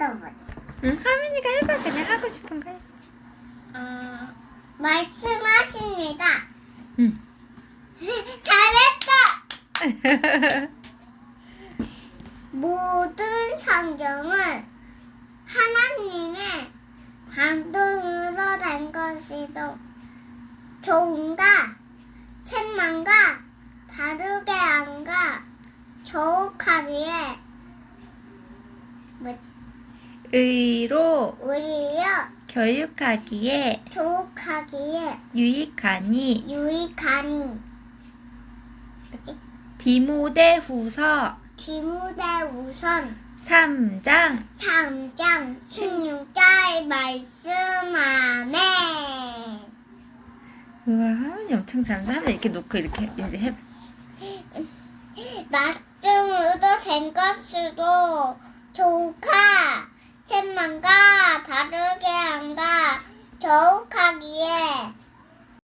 어떤 거지? 응, 하민이가 해봐. 그냥 하고 싶은 거 해. 어, 말씀하십니다. 응. 잘했다! 모든 성경을 하나님의 감동으로 된 것이도 좋은가, 책망가, 바르게 한가, 조욱하기에, 뭐지, 의로 우리여 교육하기에 조욱하기에 유익하니 유익하니, 디모데후서 디무데 우선 3장 3장 16절 말씀하네. 우와 하민이 엄청 잘한다. 이렇게 놓고 이렇게 이제 해봐. 말씀으로 된 것으로 조카, 책망가, 바르게 한가, 조욱하기에